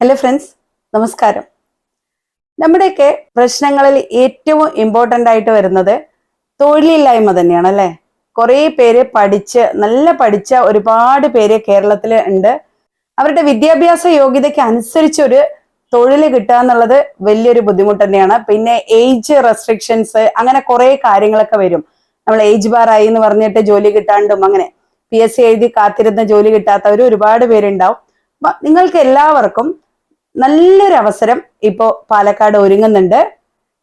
Hello friends നമസ്കാരം. നമ്മുടെയൊക്കെ പ്രശ്നങ്ങളിൽ ഏറ്റവും ഇമ്പോർട്ടന്റ് ആയിട്ട് വരുന്നത് തൊഴിലില്ലായ്മ തന്നെയാണ് അല്ലേ? കുറേ പേര് പഠിച്ച് നല്ല പഠിച്ച ഒരുപാട് പേര് കേരളത്തിൽ ഉണ്ട്. അവരുടെ വിദ്യാഭ്യാസ യോഗ്യതയ്ക്ക് അനുസരിച്ചൊരു തൊഴിൽ കിട്ടുക എന്നുള്ളത് വലിയൊരു ബുദ്ധിമുട്ട് തന്നെയാണ്. പിന്നെ ഏജ് റെസ്ട്രിക്ഷൻസ് അങ്ങനെ കുറേ കാര്യങ്ങളൊക്കെ വരും. നമ്മൾ ഏജ് ബാറായി എന്ന് പറഞ്ഞിട്ട് ജോലി കിട്ടാണ്ടും അങ്ങനെ പി എസ് സി എഴുതി കാത്തിരുന്ന ജോലി കിട്ടാത്തവർ ഒരുപാട് പേരുണ്ടാവും. നിങ്ങൾക്ക് എല്ലാവർക്കും നല്ലൊരു അവസരം ഇപ്പോ പാലക്കാട് ഒരുങ്ങുന്നുണ്ട്.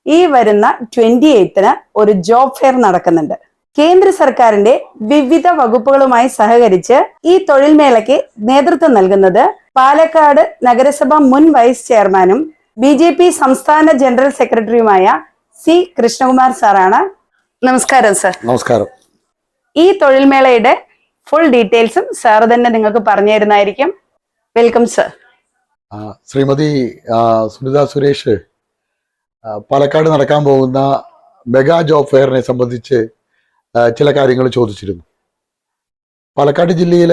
ഈ വരുന്ന ട്വന്റി എയ്ത്തിന് ഒരു ജോബ് ഫെയർ നടക്കുന്നുണ്ട്. കേന്ദ്ര സർക്കാരിന്റെ വിവിധ വകുപ്പുകളുമായി സഹകരിച്ച് ഈ തൊഴിൽ മേളയ്ക്ക് നേതൃത്വം നൽകുന്നത് പാലക്കാട് നഗരസഭ മുൻ വൈസ് ചെയർമാനും ബി ജെ പി സംസ്ഥാന ജനറൽ സെക്രട്ടറിയുമായ സി കൃഷ്ണകുമാർ സാറാണ്. നമസ്കാരം സർ. നമസ്കാരം. ഈ തൊഴിൽ മേളയുടെ ഫുൾ ഡീറ്റെയിൽസും സാർ തന്നെ നിങ്ങൾക്ക് പറഞ്ഞു തരുന്നതായിരിക്കും. വെൽക്കം സർ ശ്രീമതി സുനിത സുരേഷ് പാലക്കാട് നടക്കാൻ പോകുന്ന മെഗാ ജോബ് ഫെയറിനെ സംബന്ധിച്ച് ചില കാര്യങ്ങൾ ചോദിച്ചിരുന്നു. പാലക്കാട് ജില്ലയിൽ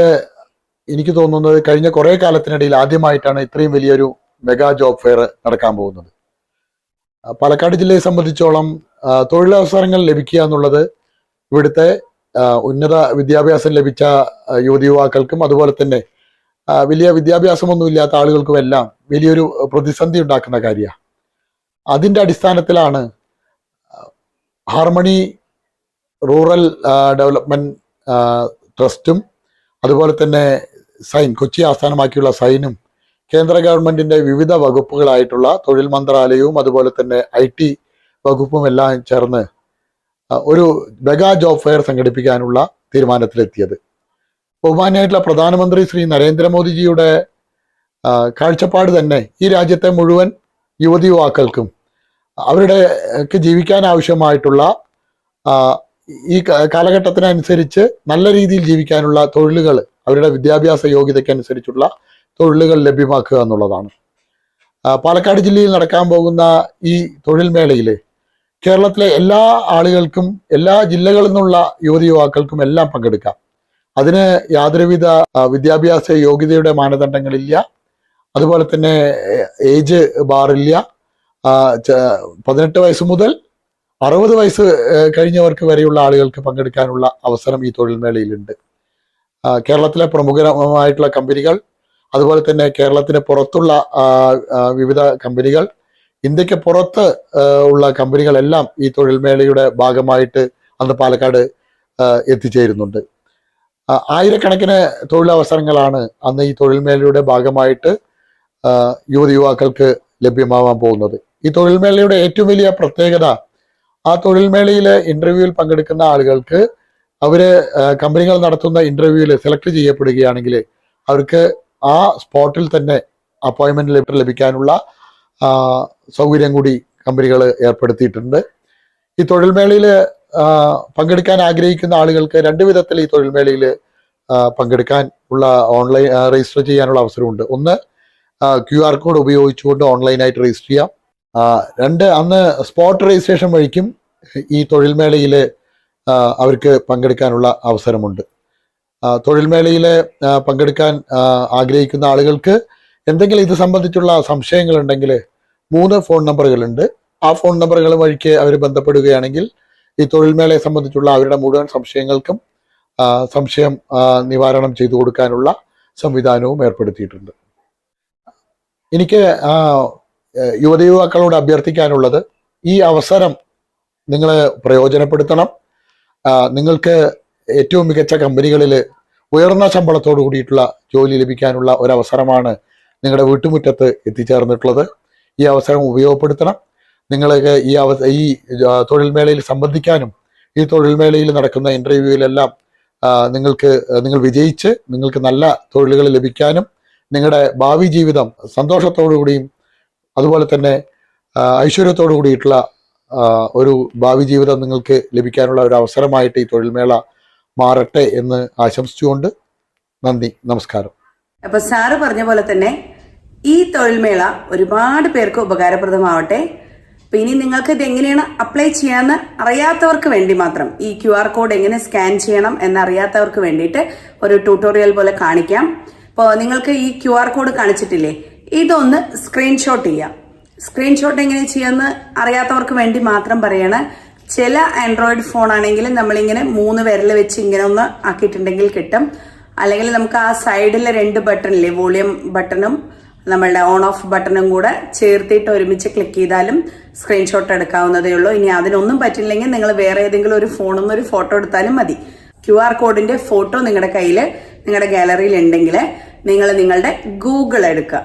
എനിക്ക് തോന്നുന്നത് കഴിഞ്ഞ കുറെ കാലത്തിനിടയിൽ ആദ്യമായിട്ടാണ് ഇത്രയും വലിയൊരു മെഗാ ജോബ് ഫെയർ നടക്കാൻ പോകുന്നത്. പാലക്കാട് ജില്ലയെ സംബന്ധിച്ചോളം തൊഴിലവസരങ്ങൾ ലഭിക്കുക എന്നുള്ളത് ഇവിടുത്തെ ഉന്നത വിദ്യാഭ്യാസം ലഭിച്ച യുവതി യുവാക്കൾക്കും അതുപോലെ തന്നെ വലിയ വിദ്യാഭ്യാസമൊന്നും ഇല്ലാത്ത ആളുകൾക്കും എല്ലാം വലിയൊരു പ്രതിസന്ധി ഉണ്ടാക്കുന്ന കാര്യമാണ് അതിന്റെ അടിസ്ഥാനത്തിലാണ് ഹാർമണി റൂറൽ ഡെവലപ്മെന്റ് ട്രസ്റ്റും അതുപോലെ തന്നെ സൈൻ കൊച്ചി ആസ്ഥാനമാക്കിയുള്ള സൈനും കേന്ദ്ര ഗവൺമെന്റിന്റെ വിവിധ വകുപ്പുകളായിട്ടുള്ള തൊഴിൽ മന്ത്രാലയവും അതുപോലെ തന്നെ ഐ ടി വകുപ്പും എല്ലാം ചേർന്ന് ഒരു മെഗാ ജോബ് ഫെയർ സംഘടിപ്പിക്കാനുള്ള തീരുമാനത്തിലെത്തിയത്. ബഹുമാനായിട്ടുള്ള പ്രധാനമന്ത്രി ശ്രീ നരേന്ദ്രമോദിജിയുടെ കാഴ്ചപ്പാട് തന്നെ ഈ രാജ്യത്തെ മുഴുവൻ യുവതി യുവാക്കൾക്കും അവരുടെ ഒക്കെ ജീവിക്കാൻ ആവശ്യമായിട്ടുള്ള ഈ കാലഘട്ടത്തിനനുസരിച്ച് നല്ല രീതിയിൽ ജീവിക്കാനുള്ള തൊഴിലുകൾ അവരുടെ വിദ്യാഭ്യാസ യോഗ്യതയ്ക്കനുസരിച്ചുള്ള തൊഴിലുകൾ ലഭ്യമാക്കുക എന്നുള്ളതാണ്. പാലക്കാട് ജില്ലയിൽ നടക്കാൻ പോകുന്ന ഈ തൊഴിൽ മേളയിൽ കേരളത്തിലെ എല്ലാ ആളുകൾക്കും എല്ലാ ജില്ലകളിൽ നിന്നുള്ള യുവതി യുവാക്കൾക്കും എല്ലാം പങ്കെടുക്കാം. അതിന് യാതൊരുവിധ വിദ്യാഭ്യാസ യോഗ്യതയുടെ മാനദണ്ഡങ്ങളില്ല. അതുപോലെ തന്നെ ഏജ് ബാറില്ല. പതിനെട്ട് വയസ്സ് മുതൽ അറുപത് വയസ്സ് കഴിഞ്ഞവർക്ക് വരെയുള്ള ആളുകൾക്ക് പങ്കെടുക്കാനുള്ള അവസരം ഈ തൊഴിൽ മേളയിലുണ്ട് കേരളത്തിലെ പ്രമുഖമായിട്ടുള്ള കമ്പനികൾ അതുപോലെ തന്നെ കേരളത്തിന് പുറത്തുള്ള വിവിധ കമ്പനികൾ ഇന്ത്യയ്ക്ക് പുറത്ത് ഉള്ള കമ്പനികളെല്ലാം ഈ തൊഴിൽ മേളയുടെ ഭാഗമായിട്ട് അന്ന് പാലക്കാട് എത്തിച്ചേരുന്നുണ്ട്. ആയിരക്കണക്കിന് തൊഴിലവസരങ്ങളാണ് അന്ന് ഈ തൊഴിൽ മേളയുടെ ഭാഗമായിട്ട് യുവതി യുവാക്കൾക്ക് ലഭ്യമാവാൻ പോകുന്നത്. ഈ തൊഴിൽമേളയുടെ ഏറ്റവും വലിയ പ്രത്യേകത ആ തൊഴിൽമേളയിലെ ഇന്റർവ്യൂവിൽ പങ്കെടുക്കുന്ന ആളുകൾക്ക് അവർ കമ്പനികൾ നടത്തുന്ന ഇന്റർവ്യൂവിൽ സെലക്ട് ചെയ്യപ്പെടുകയാണെങ്കിൽ അവർക്ക് ആ സ്പോട്ടിൽ തന്നെ അപ്പോയിൻമെന്റ് ലെറ്റർ ലഭിക്കാനുള്ള സൗകര്യം കൂടി കമ്പനികൾ ഏർപ്പെടുത്തിയിട്ടുണ്ട്. ഈ തൊഴിൽ മേളയിൽ പങ്കെടുക്കാൻ ആഗ്രഹിക്കുന്ന ആളുകൾക്ക് രണ്ട് വിധത്തിൽ ഈ തൊഴിൽ മേളയിൽ പങ്കെടുക്കാൻ ഉള്ള ഓൺലൈൻ രജിസ്റ്റർ ചെയ്യാനുള്ള അവസരമുണ്ട്. ഒന്ന് ക്യു ആർ കോഡ് ഉപയോഗിച്ചുകൊണ്ട് ഓൺലൈനായിട്ട് രജിസ്റ്റർ ചെയ്യാം. രണ്ട് അന്ന് സ്പോട്ട് രജിസ്ട്രേഷൻ വഴിക്കും ഈ തൊഴിൽ മേളയിൽ അവർക്ക് പങ്കെടുക്കാനുള്ള അവസരമുണ്ട്. തൊഴിൽ മേളയിൽ പങ്കെടുക്കാൻ ആഗ്രഹിക്കുന്ന ആളുകൾക്ക് എന്തെങ്കിലും ഇത് സംബന്ധിച്ചുള്ള സംശയങ്ങളുണ്ടെങ്കിൽ മൂന്ന് ഫോൺ നമ്പറുകളുണ്ട് ആ ഫോൺ നമ്പറുകൾ വഴിക്ക് അവർ ബന്ധപ്പെടുകയാണെങ്കിൽ ഈ തൊഴിൽ മേളയെ സംബന്ധിച്ചുള്ള അവരുടെ മുഴുവൻ സംശയങ്ങൾക്കും സംശയം നിവാരണം ചെയ്തു കൊടുക്കാനുള്ള സംവിധാനവും ഏർപ്പെടുത്തിയിട്ടുണ്ട്. എനിക്ക് യുവതി യുവാക്കളോട് അഭ്യർത്ഥിക്കാനുള്ളത് ഈ അവസരം നിങ്ങൾ പ്രയോജനപ്പെടുത്തണം. നിങ്ങൾക്ക് ഏറ്റവും മികച്ച കമ്പനികളിൽ ഉയർന്ന ശമ്പളത്തോടു കൂടിയിട്ടുള്ള ജോലി ലഭിക്കാനുള്ള ഒരവസരമാണ് നിങ്ങളുടെ വീട്ടുമുറ്റത്ത് എത്തിച്ചേർന്നിട്ടുള്ളത്. ഈ അവസരം ഉപയോഗപ്പെടുത്തണം. നിങ്ങൾക്ക് ഈ അവ ഈ തൊഴിൽ മേളയിൽ സംബന്ധിക്കാനും ഈ തൊഴിൽ മേളയിൽ നടക്കുന്ന ഇന്റർവ്യൂവിലെല്ലാം നിങ്ങൾക്ക് നിങ്ങൾ വിജയിച്ച് നിങ്ങൾക്ക് നല്ല തൊഴിലുകൾ ലഭിക്കാനും നിങ്ങളുടെ ഭാവി ജീവിതം സന്തോഷത്തോടു കൂടിയും അതുപോലെ തന്നെ ഐശ്വര്യത്തോടു കൂടിയിട്ടുള്ള ഒരു ഭാവി ജീവിതം നിങ്ങൾക്ക് ലഭിക്കാനുള്ള ഒരു അവസരമായിട്ട് ഈ തൊഴിൽമേള മാറട്ടെ എന്ന് ആശംസിച്ചുകൊണ്ട് നന്ദി നമസ്കാരം. അപ്പൊ സാറ് പറഞ്ഞ പോലെ തന്നെ ഈ തൊഴിൽമേള ഒരുപാട് പേർക്ക് ഉപകാരപ്രദമാവട്ടെ. അപ്പൊ ഇനി നിങ്ങൾക്ക് ഇത് എങ്ങനെയാണ് അപ്ലൈ ചെയ്യാന്ന് അറിയാത്തവർക്ക് വേണ്ടി മാത്രം ഈ ക്യു ആർ കോഡ് എങ്ങനെ സ്കാൻ ചെയ്യണം എന്നറിയാത്തവർക്ക് വേണ്ടിയിട്ട് ഒരു ട്യൂട്ടോറിയൽ പോലെ കാണിക്കാം. അപ്പോൾ നിങ്ങൾക്ക് ഈ ക്യു ആർ കോഡ് കാണിച്ചിട്ടില്ലേ? ഇതൊന്ന് സ്ക്രീൻഷോട്ട് ചെയ്യാം. സ്ക്രീൻഷോട്ട് എങ്ങനെ ചെയ്യാമെന്ന് അറിയാത്തവർക്ക് വേണ്ടി മാത്രം പറയണ. ചില ആൻഡ്രോയിഡ് ഫോൺ ആണെങ്കിൽ നമ്മളിങ്ങനെ മൂന്ന് വിരൽ വെച്ച് ഇങ്ങനെ ഒന്ന് ആക്കിയിട്ടുണ്ടെങ്കിൽ കിട്ടും. അല്ലെങ്കിൽ നമുക്ക് ആ സൈഡിലെ രണ്ട് ബട്ടണില്ലേ വോളിയം ബട്ടണും നമ്മളുടെ ഓൺ ഓഫ് ബട്ടണും കൂടെ ചേർത്തിട്ട് ഒരുമിച്ച് ക്ലിക്ക് ചെയ്താലും സ്ക്രീൻഷോട്ട് എടുക്കാവുന്നതേ ഉള്ളൂ. ഇനി അതിനൊന്നും പറ്റില്ലെങ്കിൽ നിങ്ങൾ വേറെ ഏതെങ്കിലും ഒരു ഫോണിൽ നിന്ന് ഒരു ഫോട്ടോ എടുത്താലും മതി. ക്യു ആർ കോഡിന്റെ ഫോട്ടോ നിങ്ങളുടെ കയ്യിൽ നിങ്ങളുടെ ഗാലറിയിൽ ഉണ്ടെങ്കിൽ നിങ്ങൾ നിങ്ങളുടെ ഗൂഗിൾ എടുക്കുക.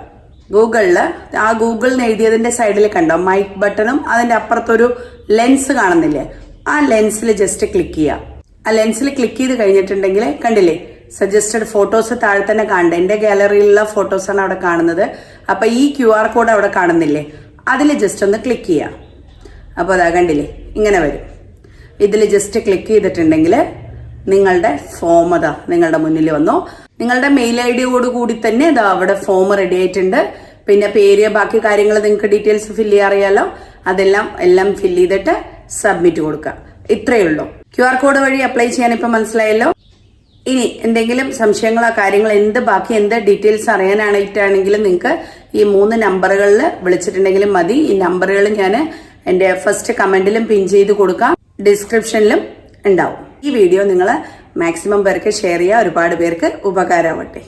ഗൂഗിളിൽ ആ ഗൂഗിളിന് എഴുതിയതിന്റെ സൈഡിൽ കണ്ടോ? മൈക്ക് ബട്ടണും അതിന്റെ അപ്പുറത്തൊരു ലെൻസ് കാണുന്നില്ലേ? ആ ലെൻസിൽ ജസ്റ്റ് ക്ലിക്ക് ചെയ്യുക. ആ ലെൻസിൽ ക്ലിക്ക് ചെയ്ത് കഴിഞ്ഞിട്ടുണ്ടെങ്കിൽ കണ്ടില്ലേ? സജസ്റ്റഡ് ഫോട്ടോസ് താഴെ തന്നെ കാണണ്ട എന്റെ ഗാലറിയിലുള്ള ഫോട്ടോസ് ആണ് അവിടെ കാണുന്നത്. അപ്പൊ ഈ ക്യു ആർ കോഡ് അവിടെ കാണുന്നില്ലേ? അതിൽ ജസ്റ്റ് ഒന്ന് ക്ലിക്ക് ചെയ്യാം. അപ്പോൾ അതാ കണ്ടില്ലേ? ഇങ്ങനെ വരും. ഇതിൽ ജസ്റ്റ് ക്ലിക്ക് ചെയ്തിട്ടുണ്ടെങ്കിൽ നിങ്ങളുടെ ഫോം അതാ നിങ്ങളുടെ മുന്നിൽ വന്നു. നിങ്ങളുടെ മെയിൽ ഐ ഡിയോട് കൂടി തന്നെ ഇതാ അവിടെ ഫോം റെഡി ആയിട്ടുണ്ട്. പിന്നെ പേര് ബാക്കി കാര്യങ്ങൾ നിങ്ങൾക്ക് ഡീറ്റെയിൽസ് ഫില്ല് ചെയ്യാൻ അറിയാലോ. അതെല്ലാം എല്ലാം ഫില്ല് ചെയ്തിട്ട് സബ്മിറ്റ് കൊടുക്കുക. ഇത്രയേ ഉള്ളൂ. ക്യു ആർ കോഡ് വഴി അപ്ലൈ ചെയ്യാൻ ഇപ്പൊ മനസ്സിലായല്ലോ? ഇനി എന്തെങ്കിലും സംശയങ്ങളോ കാര്യങ്ങളോ എന്ത് ബാക്കി എന്ത് ഡീറ്റെയിൽസ് അറിയാനായിട്ടാണെങ്കിലും നിങ്ങൾക്ക് ഈ മൂന്ന് നമ്പറുകളിൽ വിളിച്ചിട്ടുണ്ടെങ്കിലും മതി. ഈ നമ്പറുകൾ ഞാൻ എന്റെ ഫസ്റ്റ് കമന്റിലും പിൻ ചെയ്ത് കൊടുക്കാം. ഡിസ്ക്രിപ്ഷനിലും ഉണ്ടാവും. ഈ വീഡിയോ നിങ്ങൾ മാക്സിമം പേർക്ക് ഷെയർ ചെയ്യുക ഒരുപാട് പേർക്ക് ഉപകാരമാവട്ടെ.